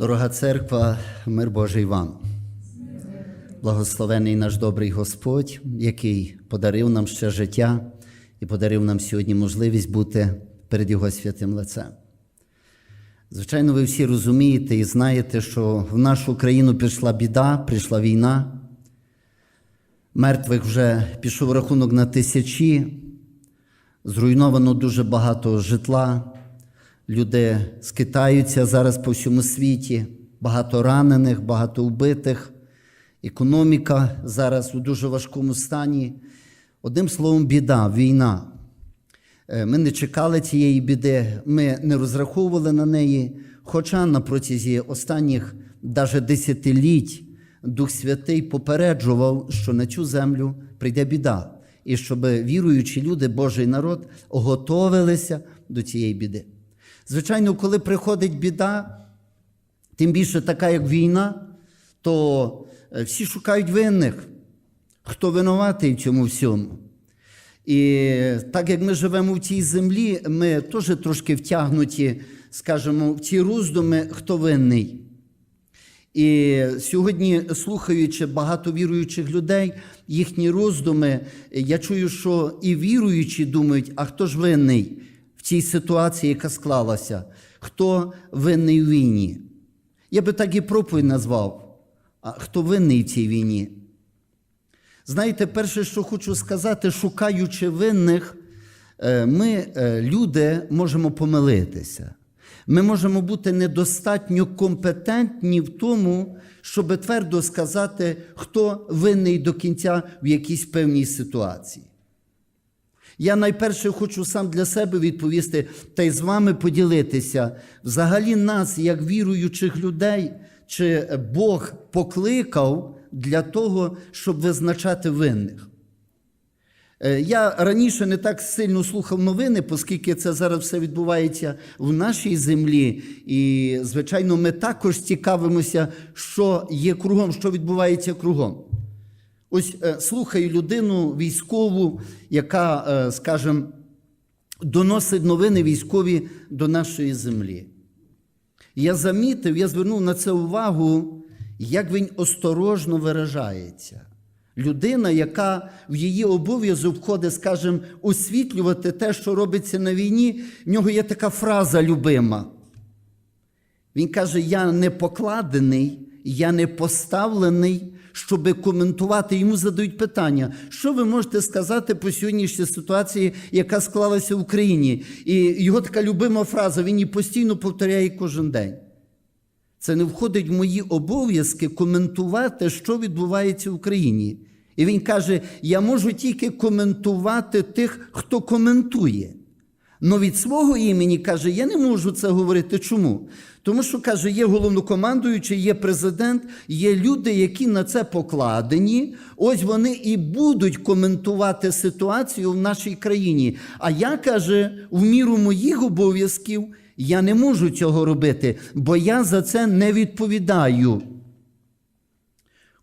Дорога церква, мир Божий вам. Благословений наш добрий Господь, який подарив нам ще життя і подарив нам сьогодні можливість бути перед Його святим лицем. Звичайно, ви всі розумієте і знаєте, що в нашу країну прийшла біда, прийшла війна. Мертвих вже пішов рахунок на тисячі, зруйновано дуже багато житла. Люди скитаються зараз по всьому світі, багато ранених, багато вбитих. Економіка зараз у дуже важкому стані. Одним словом, біда, війна. Е, Ми не чекали цієї біди, ми не розраховували на неї. Хоча на протязі останніх даже десятиліть Дух Святий попереджував, що на цю землю прийде біда, і щоб віруючі люди, Божий народ, готовилися до цієї біди. Звичайно, коли приходить біда, тим більше така, як війна, то е, всі шукають винних, хто винуватий в цьому всьому. І так як ми живемо в цій землі, ми теж трошки втягнуті, скажімо, в ці роздуми, хто винний. І сьогодні, слухаючи багато віруючих людей, їхні роздуми, я чую, що і віруючі думають, а хто ж винний в цій ситуації, яка склалася, хто винний в війні? Я би так і проповідь назвав, а хто винний в цій війні? Знаєте, перше, що хочу сказати, шукаючи винних, е, ми, е, люди, можемо помилитися. Ми можемо бути недостатньо компетентні в тому, щоб твердо сказати, хто винний до кінця в якійсь певній ситуації. Я найперше хочу сам для себе відповісти та й з вами поділитися. Взагалі, нас, як віруючих людей, чи Бог покликав для того, щоб визначати винних. Е, Я раніше не так сильно слухав новини, оскільки це зараз все відбувається в нашій землі. І, звичайно, ми також цікавимося, що є кругом, що відбувається кругом. Ось е, слухаю людину військову, яка, е, скажімо, доносить новини військові до нашої землі. Я замітив, я звернув на це увагу, як він осторожно виражається. Людина, яка в її обов'язок входить, скажімо, освітлювати те, що робиться на війні, в нього є така фраза любима. Він каже: Я не покладений, я не поставлений, щоб коментувати. Йому задають питання, що ви можете сказати по сьогоднішній ситуації, яка склалася в Україні. І його така любима фраза, він її постійно повторяє кожен день. Це не входить в мої обов'язки коментувати, що відбувається в Україні. І він каже: я можу тільки коментувати тих, хто коментує. Но від свого імені каже, я не можу це говорити. Чому? Тому що каже, є головнокомандуючий, є президент, є люди, які на це покладені. Ось вони і будуть коментувати ситуацію в нашій країні. А я каже, в міру моїх обов'язків я не можу цього робити, бо я за це не відповідаю.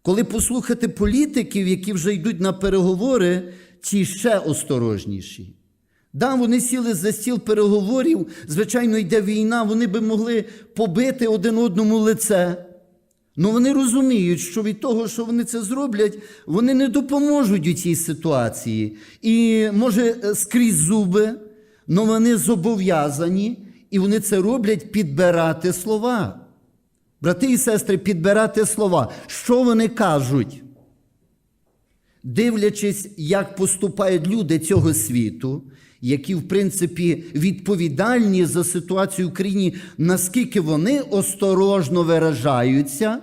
Коли послухати політиків, які вже йдуть на переговори, ці ще осторожніші. Да, вони сіли за стіл переговорів, звичайно, йде війна, вони би могли побити один одному лице. Ну вони розуміють, що від того, що вони це зроблять, вони не допоможуть у цій ситуації. І, може, скрізь зуби, але вони зобов'язані, і вони це роблять підбирати слова. Брати і сестри, підбирати слова. Що вони кажуть? Дивлячись, як поступають люди цього світу, які, в принципі, відповідальні за ситуацію в Україні, наскільки вони осторожно виражаються,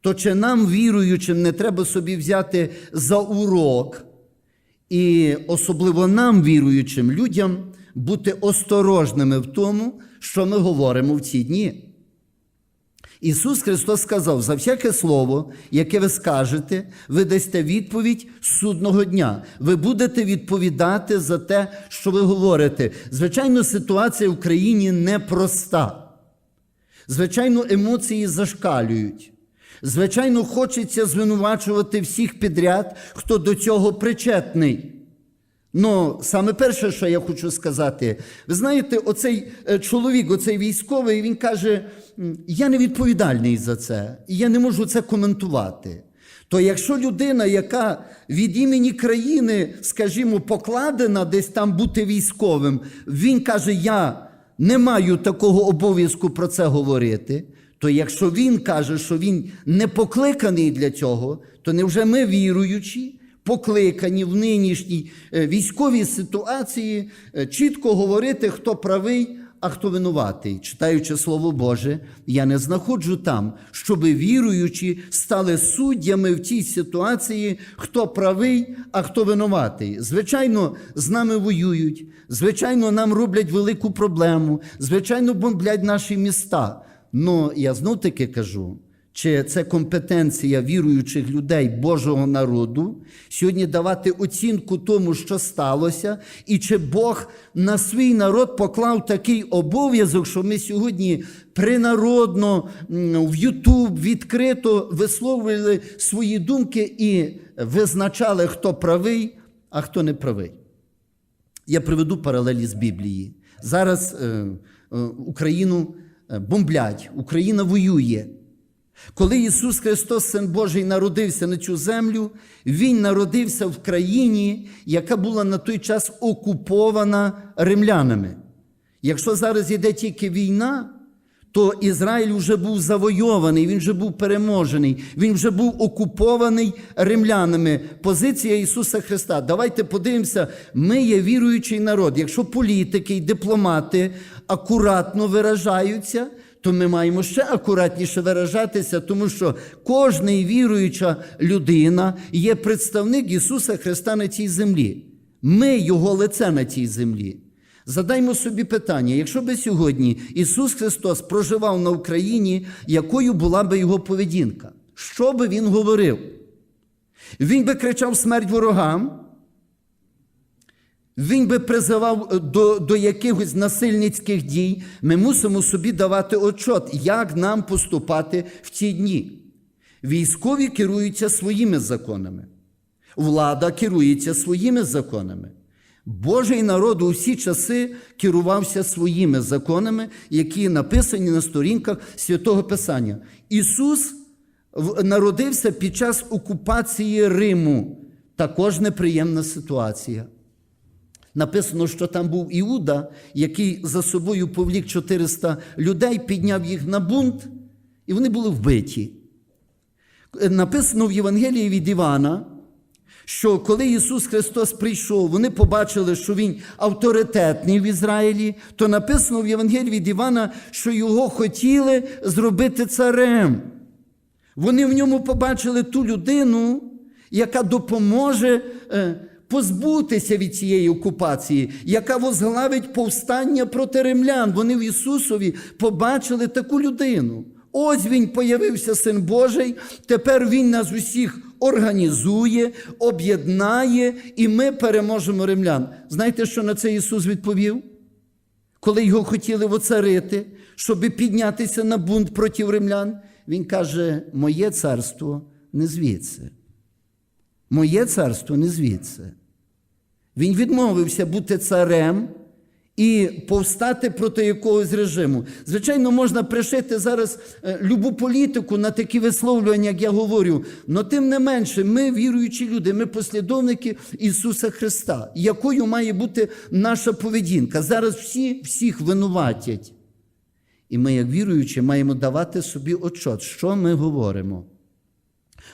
то чи нам, віруючим, не треба собі взяти за урок, і особливо нам, віруючим людям, бути осторожними в тому, що ми говоримо в ці дні. Ісус Христос сказав: за всяке слово, яке ви скажете, ви дасте відповідь судного дня. Ви будете відповідати за те, що ви говорите. Звичайно, ситуація в країні непроста. Звичайно, емоції зашкалюють. Звичайно, хочеться звинувачувати всіх підряд, хто до цього причетний. Ну, саме перше, що я хочу сказати, ви знаєте, оцей е, чоловік, оцей військовий, він каже: я не відповідальний за це, і я не можу це коментувати. То якщо людина, яка від імені країни, скажімо, покладена десь там бути військовим, він каже, я не маю такого обов'язку про це говорити, то якщо він каже, що він не покликаний для цього, то невже ми віруючі? Покликані в нинішній е, військовій ситуації е, чітко говорити, хто правий, а хто винуватий. Читаючи Слово Боже, я не знаходжу там, щоб віруючі стали суддями в тій ситуації, хто правий, а хто винуватий. Звичайно, з нами воюють, звичайно, нам роблять велику проблему, звичайно, бомблять наші міста. Но я знов таки кажу. Чи це компетенція віруючих людей Божого народу сьогодні давати оцінку тому, що сталося, і чи Бог на свій народ поклав такий обов'язок, що ми сьогодні принародно в Ютуб відкрито висловлювали свої думки і визначали, хто правий, а хто не правий. Я приведу паралелі з Біблії. Зараз е, е, Україну е, бомблять, Україна воює. Коли Ісус Христос, Син Божий, народився на цю землю, Він народився в країні, яка була на той час окупована римлянами. Якщо зараз йде тільки війна, то Ізраїль вже був завойований, він вже був переможений, він вже був окупований римлянами. Позиція Ісуса Христа. Давайте подивимося, ми є віруючий народ. Якщо політики і дипломати акуратно виражаються, то ми маємо ще акуратніше виражатися, тому що кожний віруюча людина є представник Ісуса Христа на цій землі. Ми Його лице на цій землі. Задаймо собі питання: якщо би сьогодні Ісус Христос проживав на Україні, якою була би його поведінка? Що би він говорив? Він би кричав смерть ворогам, він би призивав до, до якихось насильницьких дій. Ми мусимо собі давати отчот, як нам поступати в ці дні. Військові керуються своїми законами, влада керується своїми законами. Божий народ у всі часи керувався своїми законами, які написані на сторінках святого Писання. Ісус народився під час окупації Риму. Також неприємна ситуація. Написано, що там був Іуда, який за собою повлік 400 людей, підняв їх на бунт, і вони були вбиті. Написано в Євангелії від Івана, що коли Ісус Христос прийшов, вони побачили, що Він авторитетний в Ізраїлі, то написано в Євангелії від Івана, що його хотіли зробити царем. Вони в ньому побачили ту людину, яка допоможе е, позбутися від цієї окупації, яка возглавить повстання проти римлян. Вони в Ісусові побачили таку людину. Ось він появився Син Божий, тепер Він нас усіх організує, об'єднає, і ми переможемо римлян. Знаєте, що на це Ісус відповів? коли його хотіли воцарити, щоб піднятися на бунт проти римлян, він каже: Моє царство не звідси. Моє царство не звідси. Він відмовився бути царем і повстати проти якогось режиму. Звичайно, можна пришити зараз е, любу політику на такі висловлювання, як я говорю. але тим не менше, ми віруючі люди, ми послідовники Ісуса Христа. Якою має бути наша поведінка? Зараз всі всіх винуватять. І ми, як віруючі, маємо давати собі отчот, що ми говоримо,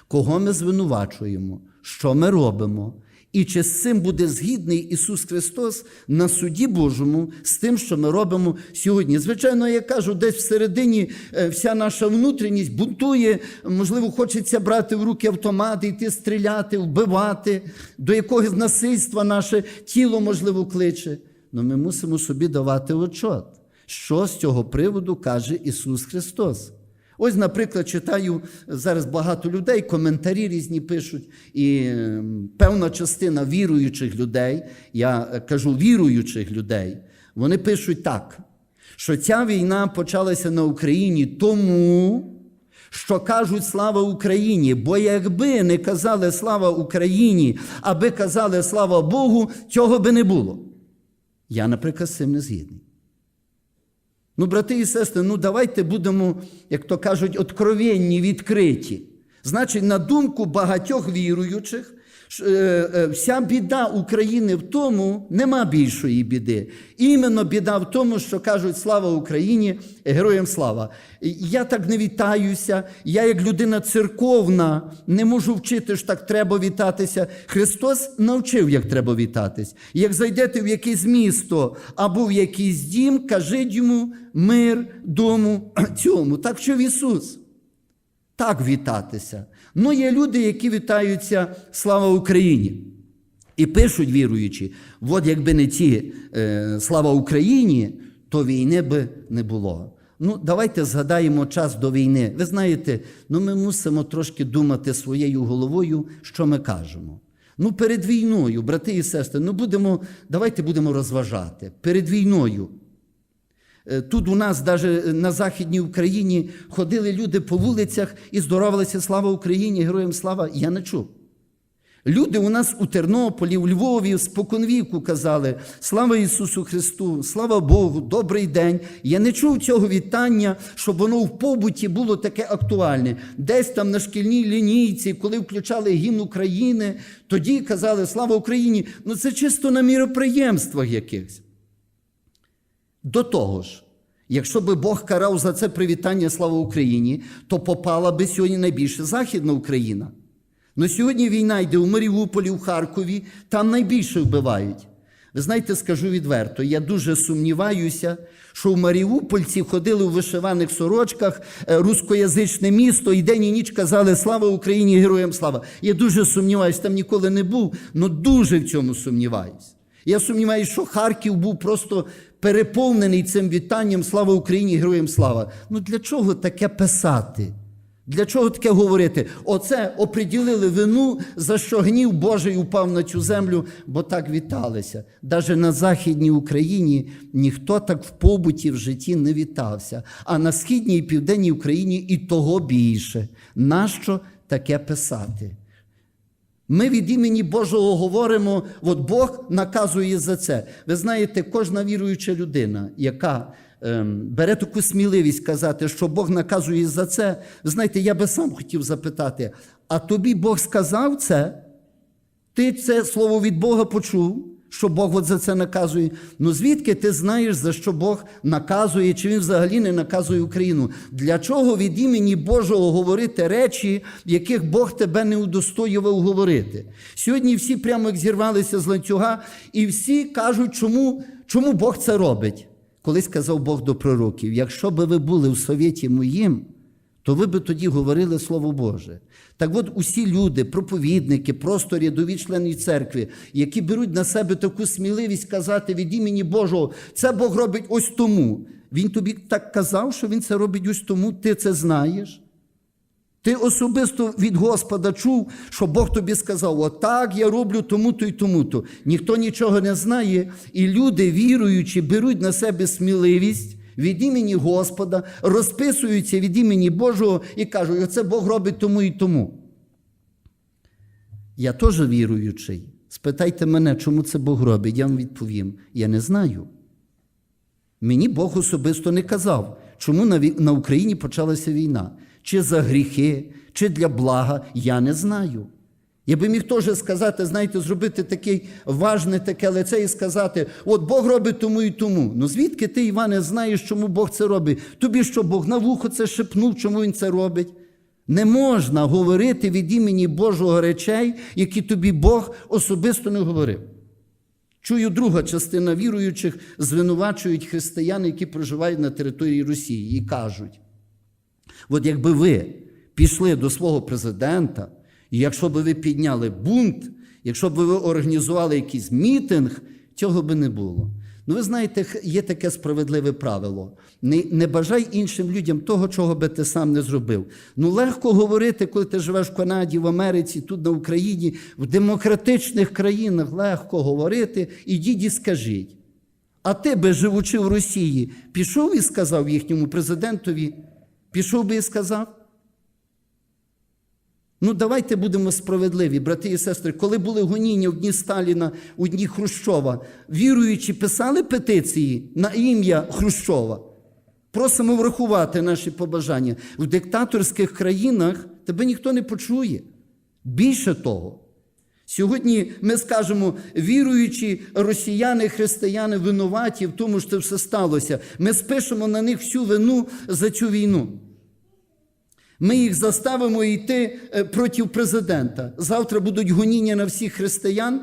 кого ми звинувачуємо, що ми робимо. І чи з цим буде згідний Ісус Христос на суді Божому з тим, що ми робимо сьогодні? Звичайно, я кажу, десь всередині е, вся наша внутрішність бунтує, можливо, хочеться брати в руки автомати, йти стріляти, вбивати, до якогось насильства наше тіло, можливо, кличе. Але ми мусимо собі давати отчот, що з цього приводу каже Ісус Христос. Ось, наприклад, читаю зараз багато людей, коментарі різні пишуть, і е, певна частина віруючих людей, я кажу віруючих людей, вони пишуть так, що ця війна почалася на Україні тому, що кажуть слава Україні, бо якби не казали слава Україні, аби казали слава Богу, цього би не було. Я, наприклад, з цим не згідний. Ну, брати і сестри, ну давайте будемо, як то кажуть, откровенні, відкриті. Значить, на думку багатьох віруючих, вся біда України в тому, нема більшої біди. Іменно біда в тому, що кажуть слава Україні, героям слава. Я так не вітаюся, я як людина церковна не можу вчити, що так треба вітатися. Христос навчив, як треба вітатись. Як зайдете в якесь місто або в якийсь дім, кажіть йому мир дому цьому. Так вчив Ісус так вітатися. Ну, є люди, які вітаються слава Україні. І пишуть віруючі, от якби не ті е, слава Україні, то війни би не було. Ну, давайте згадаємо час до війни. Ви знаєте, ну ми мусимо трошки думати своєю головою, що ми кажемо. Ну, перед війною, брати і сестри, ну будемо, давайте будемо розважати. Перед війною Тут у нас, навіть на Західній Україні, ходили люди по вулицях і здоровалися слава Україні, героям слава. Я не чув. Люди у нас у Тернополі, у Львові споконвіку казали Слава Ісусу Христу, слава Богу, добрий день. Я не чув цього вітання, щоб воно в побуті було таке актуальне. Десь там на шкільній лінійці, коли включали гімн України, тоді казали Слава Україні. Ну це чисто на міроприємствах якихось. До того ж, якщо би Бог карав за це привітання слава Україні, то попала би сьогодні найбільше Західна Україна. Ну сьогодні війна йде у Маріуполі, у Харкові, там найбільше вбивають. Ви знаєте, скажу відверто, я дуже сумніваюся, що в Маріупольці ходили у вишиваних сорочках, е, рускоязичне місто, і день і ніч казали Слава Україні, героям слава. Я дуже сумніваюся, там ніколи не був, але дуже в цьому сумніваюся. Я сумніваюся, що Харків був просто переповнений цим вітанням Слава Україні, героям слава. Ну для чого таке писати? Для чого таке говорити? Оце оприділили вину, за що гнів Божий упав на цю землю, бо так віталися. Даже на Західній Україні ніхто так в побуті в житті не вітався. А на східній і південній Україні і того більше. Нащо таке писати? Ми від імені Божого говоримо, от Бог наказує за це. Ви знаєте, кожна віруюча людина, яка ем, бере таку сміливість казати, що Бог наказує за це. Ви знаєте, я би сам хотів запитати: а тобі Бог сказав це? Ти це слово від Бога почув, що Бог от за це наказує. Ну звідки ти знаєш, за що Бог наказує, чи він взагалі не наказує Україну? Для чого від імені Божого говорити речі, яких Бог тебе не удостоював говорити? Сьогодні всі прямо як зірвалися з ланцюга, і всі кажуть, чому, чому Бог це робить. Колись казав Бог до пророків: якщо би ви були в совєті моїм, то ви би тоді говорили Слово Боже. Так от усі люди, проповідники, просто рядові члени церкви, які беруть на себе таку сміливість казати від імені Божого, це Бог робить ось тому. Він тобі так казав, що він це робить ось тому, ти це знаєш. Ти особисто від Господа чув, що Бог тобі сказав: отак я роблю тому-то і тому-то. Ніхто нічого не знає, і люди, віруючи, беруть на себе сміливість від імені Господа, розписуються від імені Божого і кажуть, оце Бог робить тому і тому. Я теж віруючий. Спитайте мене, чому це Бог робить, я вам відповім. Я не знаю. Мені Бог особисто не казав, чому на Україні почалася війна. Чи за гріхи, чи для блага, я не знаю. Я би міг теж сказати, знаєте, зробити таке важне таке лице і сказати: от Бог робить тому і тому. Ну звідки ти, Іване, знаєш, чому Бог це робить? Тобі що Бог на вухо це шепнув, чому він це робить? Не можна говорити від імені Божого речей, які тобі Бог особисто не говорив. Чую, друга частина віруючих звинувачують християн, які проживають на території Росії, і кажуть: от якби ви пішли до свого президента, і якщо б ви підняли бунт, якщо б ви організували якийсь мітинг, цього би не було. Ну, ви знаєте, є таке справедливе правило: не, не бажай іншим людям того, чого би ти сам не зробив. Ну, легко говорити, коли ти живеш в Канаді, в Америці, тут на Україні, в демократичних країнах легко говорити, ідіть і скажіть. А ти би, живучи в Росії, пішов і сказав їхньому президентові, пішов би і сказав? Ну, давайте будемо справедливі, брати і сестри. Коли були гоніння в дні Сталіна, у дні Хрущова, віруючі писали петиції на ім'я Хрущова. Просимо врахувати наші побажання. В диктаторських країнах тебе ніхто не почує. Більше того, сьогодні ми скажемо, віруючі росіяни, християни винуваті в тому, що все сталося. Ми спишемо на них всю вину за цю війну. Ми їх заставимо йти е, проти президента. Завтра будуть гоніння на всіх християн,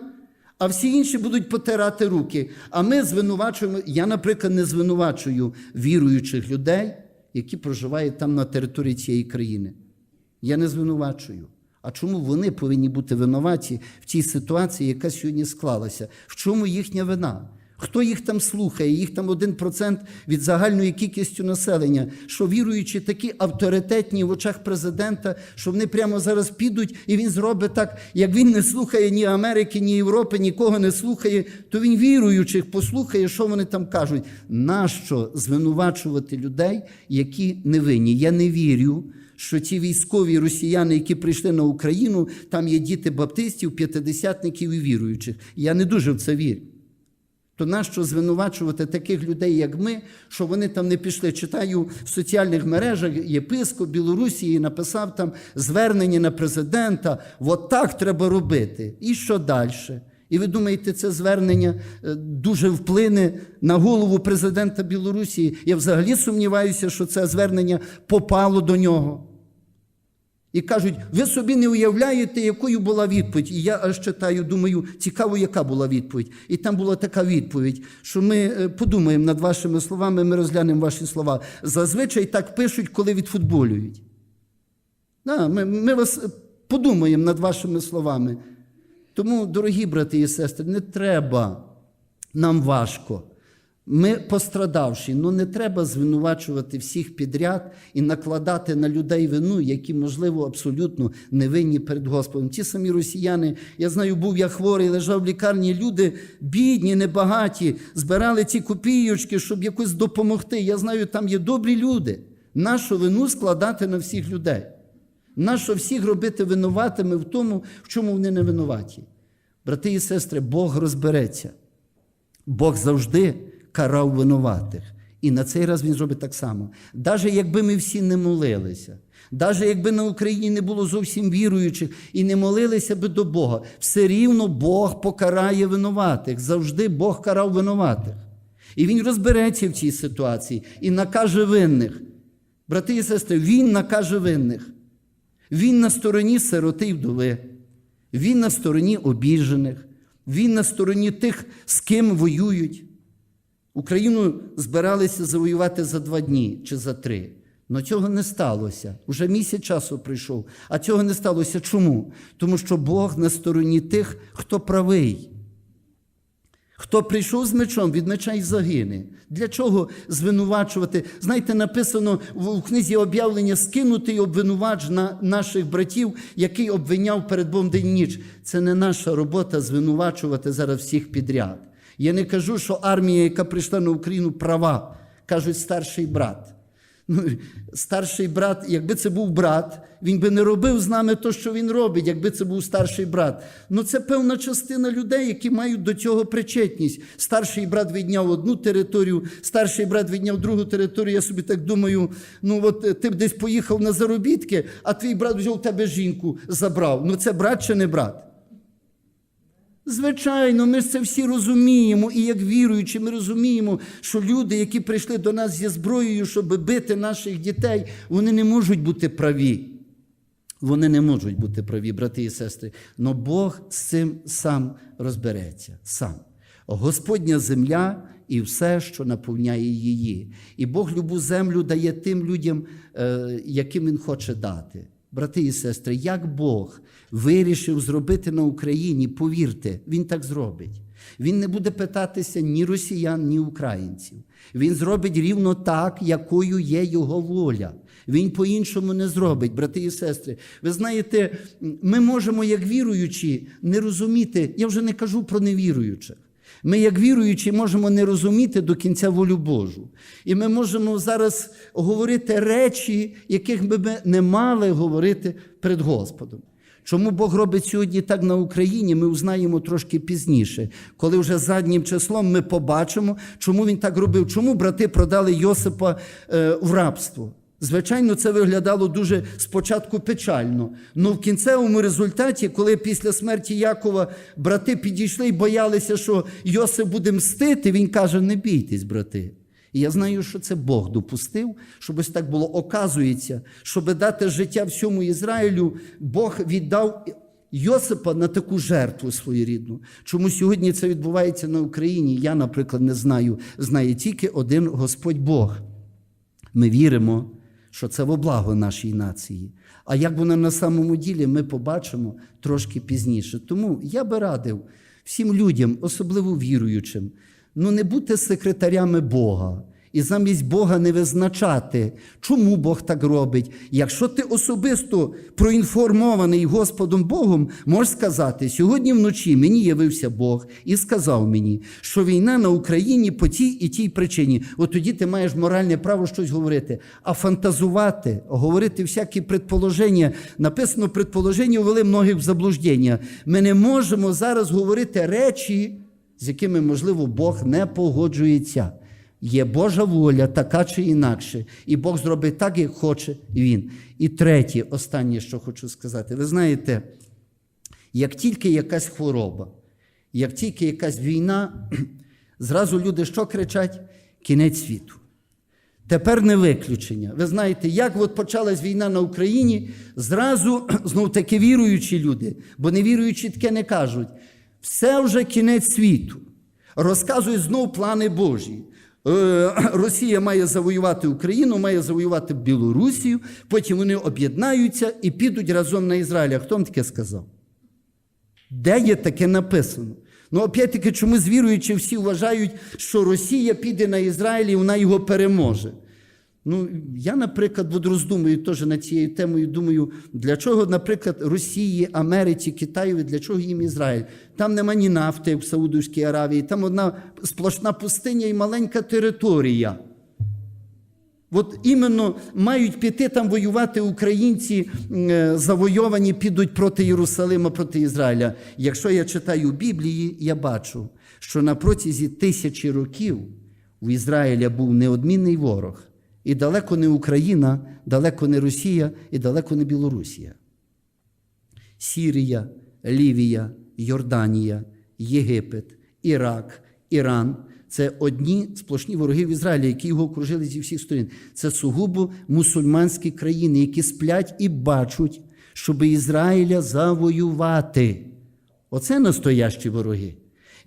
а всі інші будуть потирати руки. А ми звинувачуємо. Я, наприклад, не звинувачую віруючих людей, які проживають там на території цієї країни. Я не звинувачую. А чому вони повинні бути винуваті в тій ситуації, яка сьогодні склалася? В чому їхня вина? Хто їх там слухає? Їх там 1% від загальної кількості населення, що віруючи такі авторитетні в очах президента, що вони прямо зараз підуть, і він зробить так, як він не слухає ні Америки, ні Європи, нікого не слухає, то він віруючих послухає, що вони там кажуть. Нащо звинувачувати людей, які не винні? Я не вірю. Що ті військові росіяни, які прийшли на Україну, там є діти баптистів, п'ятидесятників і віруючих. Я не дуже в це вірю. То нащо звинувачувати таких людей, як ми, що вони там не пішли? Читаю в соціальних мережах єпископ Білорусі написав там звернення на президента. От так треба робити. І що далі? І ви думаєте, це звернення е, дуже вплине на голову президента Білорусі? Я взагалі сумніваюся, що це звернення попало до нього. І кажуть, ви собі не уявляєте, якою була відповідь. І я аж читаю, думаю, цікаво, яка була відповідь. І там була така відповідь, що ми е, подумаємо над вашими словами, ми розглянемо ваші слова. Зазвичай так пишуть, коли відфутболюють. Да, ми, ми вас е, подумаємо над вашими словами. Тому, дорогі брати і сестри, не треба нам важко. Ми пострадавші, ну не треба звинувачувати всіх підряд і накладати на людей вину, які, можливо, абсолютно невинні перед Господом. Ті самі росіяни, я знаю, був я хворий, лежав в лікарні. Люди бідні, небагаті, збирали ці копійочки, щоб якось допомогти. Я знаю, там є добрі люди. Нашу вину складати на всіх людей. Нащо всіх робити винуватими в тому, в чому вони не винуваті? Брати і сестри, Бог розбереться. Бог завжди карав винуватих. І на цей раз він зробить так само. Навіть якби ми всі не молилися, навіть якби на Україні не було зовсім віруючих і не молилися би до Бога, все рівно Бог покарає винуватих. Завжди Бог карав винуватих. І він розбереться в цій ситуації і накаже винних. Брати і сестри, він накаже винних. Він на стороні сироти й вдови. Він на стороні обіжених, він на стороні тих, з ким воюють. Україну збиралися завоювати за два дні чи за три. Але цього не сталося. Уже місяць часу прийшов. А цього не сталося. Чому? Тому що Бог на стороні тих, хто правий. Хто прийшов з мечом, від меча й загине. Для чого звинувачувати? Знаєте, написано в книзі об'явлення скинутий обвинувач на наших братів, який обвиняв перед Богом день ніч. Це не наша робота звинувачувати зараз всіх підряд. Я не кажу, що армія, яка прийшла на Україну, права, кажуть старший брат. Ну, старший брат, якби це був брат, він би не робив з нами те, що він робить, якби це був старший брат. Ну це певна частина людей, які мають до цього причетність. Старший брат відняв одну територію, старший брат відняв другу територію. Я собі так думаю, ну от ти б десь поїхав на заробітки, а твій брат взяв тебе жінку, забрав. Ну це брат чи не брат? Звичайно, ми це всі розуміємо, і як віруючі, ми розуміємо, що люди, які прийшли до нас зі зброєю, щоб бити наших дітей, вони не можуть бути праві. Вони не можуть бути праві, брати і сестри. Но Бог з цим сам розбереться. Сам. Господня земля і все, що наповняє її. І Бог любу землю дає тим людям, е, яким Він хоче дати. Брати і сестри, як Бог вирішив зробити на Україні, повірте, Він так зробить. Він не буде питатися ні росіян, ні українців. Він зробить рівно так, якою є його воля. Він по-іншому не зробить, брати і сестри. Ви знаєте, ми можемо, як віруючі, не розуміти, я вже не кажу про невіруючих. Ми, як віруючі, можемо не розуміти до кінця волю Божу. І ми можемо зараз говорити речі, яких би ми не мали говорити перед Господом. Чому Бог робить сьогодні так на Україні, ми узнаємо трошки пізніше, коли вже заднім числом ми побачимо, чому він так робив, чому брати продали Йосипа е, в рабство. Звичайно, це виглядало дуже спочатку печально. але в кінцевому результаті, коли після смерті Якова брати підійшли і боялися, що Йосип буде мстити, він каже: не бійтесь, брати. І я знаю, що це Бог допустив, щоб ось так було. Оказується, щоб дати життя всьому Ізраїлю, Бог віддав Йосипа на таку жертву своєрідну. Чому сьогодні це відбувається на Україні? Я, наприклад, не знаю. Знає тільки один Господь Бог. Ми віримо, що це во благо нашій нації. А як воно на самому ділі, ми побачимо трошки пізніше. Тому я би радив всім людям, особливо віруючим, ну не бути секретарями Бога. І замість Бога не визначати, чому Бог так робить. Якщо ти особисто проінформований Господом Богом, можеш сказати, сьогодні вночі мені явився Бог і сказав мені, що війна на Україні по тій і тій причині. От тоді ти маєш моральне право щось говорити. А фантазувати, говорити всякі предположення. Написано, предположення ввели многих в заблуждення. Ми не можемо зараз говорити речі, з якими, можливо, Бог не погоджується. Є Божа воля, така чи інакше, і Бог зробить так, як хоче він. І третє, останнє, що хочу сказати, ви знаєте, як тільки якась хвороба, як тільки якась війна, зразу люди що кричать? Кінець світу. Тепер не виключення. Ви знаєте, як от почалась війна на Україні, зразу знов таки віруючі люди, бо невіруючі таке не кажуть. Все вже кінець світу. Розказують знов плани Божі. Е, Росія має завоювати Україну, має завоювати Білорусію, потім вони об'єднаються і підуть разом на Ізраїль. А хто вам таке сказав? Де є таке написано? Ну, опять-таки, чомусь віруючи, всі вважають, що Росія піде на Ізраїль і вона його переможе. Ну, я, наприклад, буду роздумую теж над цією темою. Думаю, для чого, наприклад, Росії, Америці, Китаєві, для чого їм Ізраїль? Там нема ні нафти, в Саудовській Аравії, там одна сплошна пустиня і маленька територія. От іменно мають піти там воювати українці, е, завойовані, підуть проти Єрусалима, проти Ізраїля. Якщо я читаю Біблії, я бачу, що на протязі тисячі років у Ізраїля був неодмінний ворог. І далеко не Україна, далеко не Росія і далеко не Білорусія. Сірія, Лівія, Йорданія, Єгипет, Ірак, Іран це одні сплошні вороги в Ізраїлі, які його окружили зі всіх сторін. Це сугубо мусульманські країни, які сплять і бачать, щоб Ізраїля завоювати. Оце настоящі вороги.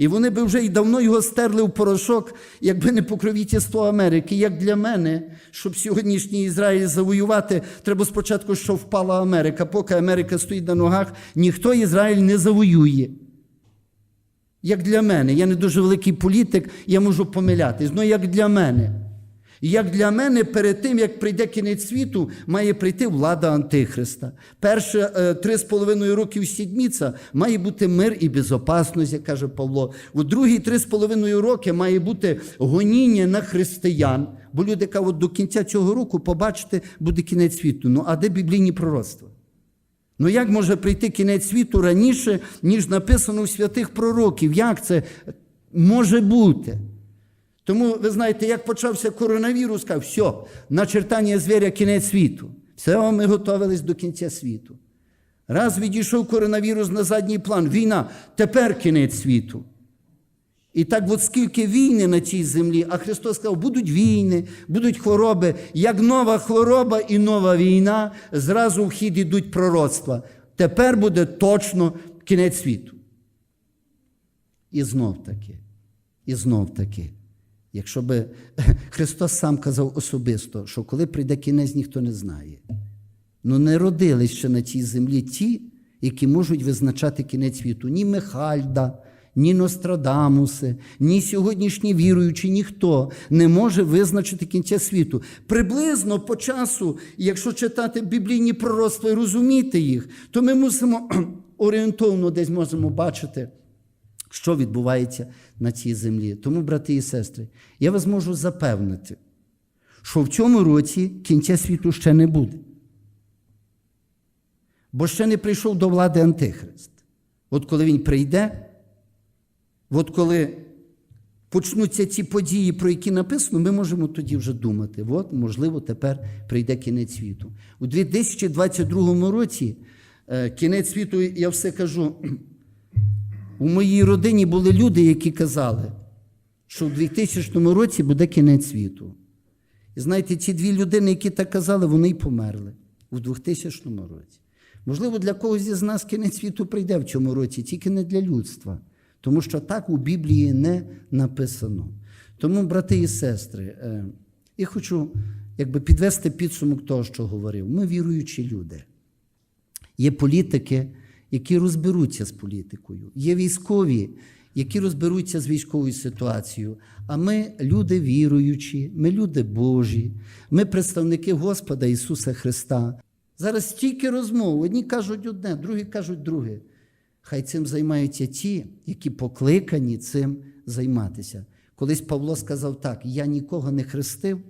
І вони би вже й давно його стерли в порошок, якби не покровітіство Америки. Як для мене, щоб сьогоднішній Ізраїль завоювати, треба спочатку, щоб впала Америка. Поки Америка стоїть на ногах, ніхто Ізраїль не завоює. Як для мене, я не дуже великий політик, я можу помилятись. Ну, як для мене. Як для мене, перед тим, як прийде кінець світу, має прийти влада Антихриста. Перше е, три з половиною років сідміця має бути мир і безопасність, як каже Павло. У другі три з половиною роки має бути гоніння на християн. Бо люди кажуть, до кінця цього року побачите, буде кінець світу. Ну а де біблійні пророцтва? Ну як може прийти кінець світу раніше, ніж написано у святих пророків? Як це може бути? Тому, ви знаєте, як почався коронавірус, сказав, все, начертання звіря кінець світу. Все, ми готувалися до кінця світу. Раз відійшов коронавірус на задній план, війна, тепер кінець світу. І так, от скільки війни на цій землі, а Христос сказав, будуть війни, будуть хвороби. Як нова хвороба і нова війна, зразу в хід ідуть пророцтва. Тепер буде точно кінець світу. І знов таки, і знов таки. Якщо би Христос сам казав особисто, що коли прийде кінець, ніхто не знає. Ну не родились ще на цій землі ті, які можуть визначати кінець світу. Ні Михальда, ні Нострадамуси, ні сьогоднішні віруючі, ніхто не може визначити кінця світу. Приблизно по часу, якщо читати біблійні пророцтва і розуміти їх, то ми мусимо орієнтовно десь можемо бачити, що відбувається на цій землі. Тому, брати і сестри, я вас можу запевнити, що в цьому році кінця світу ще не буде. Бо ще не прийшов до влади Антихрист. От коли він прийде, от коли почнуться ці події, про які написано, ми можемо тоді вже думати, от, можливо, тепер прийде кінець світу. У 2022 році е, кінець світу, я все кажу, у моїй родині були люди, які казали, що в 2000 році буде кінець світу. І знаєте, ці дві людини, які так казали, вони й померли у 2000 році. Можливо, для когось із нас кінець світу прийде в цьому році, тільки не для людства. Тому що так у Біблії не написано. Тому, брати і сестри, е, я хочу якби, підвести підсумок того, що говорив. Ми віруючі люди. Є політики, які розберуться з політикою. Є військові, які розберуться з військовою ситуацією. А ми люди віруючі, ми люди Божі, ми представники Господа Ісуса Христа. Зараз стільки розмов. Одні кажуть одне, другі кажуть друге. Хай цим займаються ті, які покликані цим займатися. Колись Павло сказав так: я нікого не хрестив,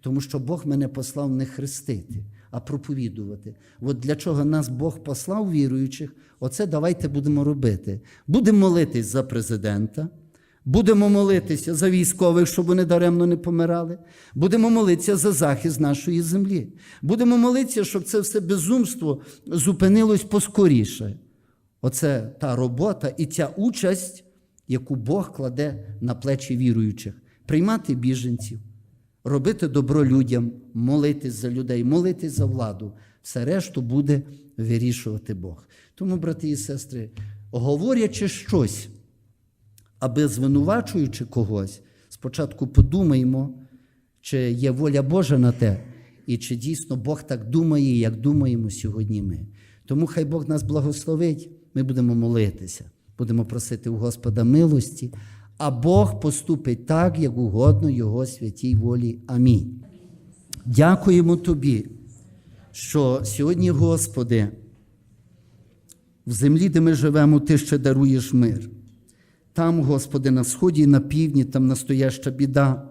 тому що Бог мене послав не хрестити, а проповідувати. От для чого нас Бог послав віруючих, оце давайте будемо робити. Будемо молитись за президента. Будемо молитися за військових, щоб вони даремно не помирали. Будемо молитися за захист нашої землі. Будемо молитися, щоб це все безумство зупинилось поскоріше. Оце та робота і ця участь, яку Бог кладе на плечі віруючих, приймати біженців, робити добро людям, молитись за людей, молитись за владу. Все решту буде вирішувати Бог. Тому, брати і сестри, говорячи щось, аби звинувачуючи когось, спочатку подумаємо, чи є воля Божа на те, і чи дійсно Бог так думає, як думаємо сьогодні ми. Тому хай Бог нас благословить, ми будемо молитися, будемо просити у Господа милості, а Бог поступить так, як угодно Його святій волі. Амінь. Дякуємо Тобі, що сьогодні, Господи, в землі, де ми живемо, Ти ще даруєш мир. Там, Господи, на сході і на півдні, там настояща біда,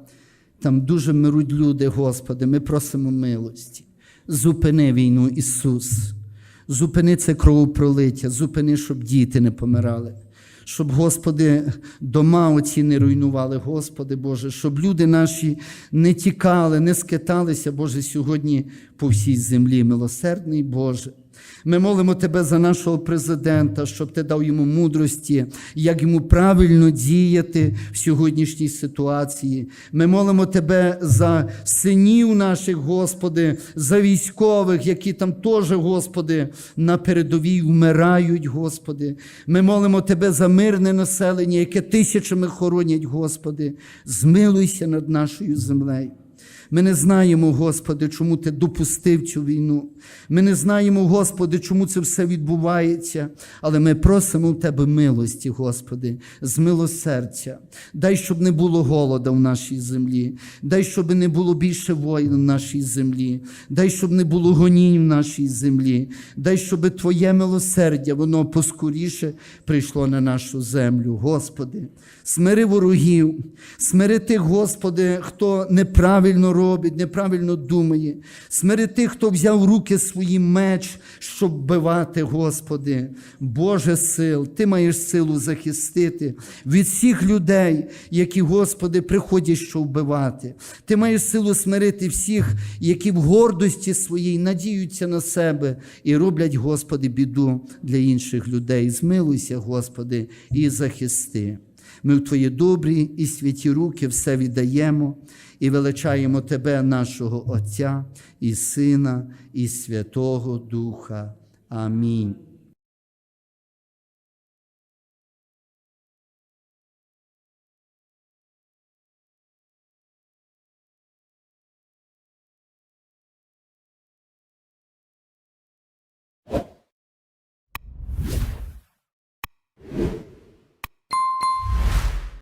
там дуже мируть люди, Господи, ми просимо милості. Зупини війну, Ісус. Зупини це кровопролиття, зупини, щоб діти не помирали. Щоб, Господи, дома оці не руйнували, Господи Боже, щоб люди наші не тікали, не скиталися, Боже, сьогодні по всій землі. Милосердний Боже. Ми молимо Тебе за нашого президента, щоб Ти дав йому мудрості, як йому правильно діяти в сьогоднішній ситуації. Ми молимо Тебе за синів наших, Господи, за військових, які там теж, Господи, на передовій вмирають, Господи. Ми молимо Тебе за мирне населення, яке тисячами хоронять, Господи. Змилуйся над нашою землею. Ми не знаємо, Господи, чому Ти допустив цю війну. Ми не знаємо, Господи, чому це все відбувається, але ми просимо в Тебе милості, Господи, з милосердя. Дай, щоб не було голода в нашій землі, дай, щоб не було більше воїн в нашій землі, дай, щоб не було гонінь в нашій землі, дай, щоб Твоє милосердя, воно поскоріше прийшло на нашу землю, Господи. Смири ворогів, смири тих, Господи, хто неправильно робить, неправильно думає. Смири тих, хто взяв в руки свої меч, щоб вбивати, Господи. Боже сил, Ти маєш силу захистити від всіх людей, які, Господи, приходять, щоб вбивати. Ти маєш силу смирити всіх, які в гордості своїй надіються на себе і роблять, Господи, біду для інших людей. Змилуйся, Господи, і захисти. Ми в Твої добрі і святі руки все віддаємо і величаємо Тебе, нашого Отця і Сина, і Святого Духа. Амінь.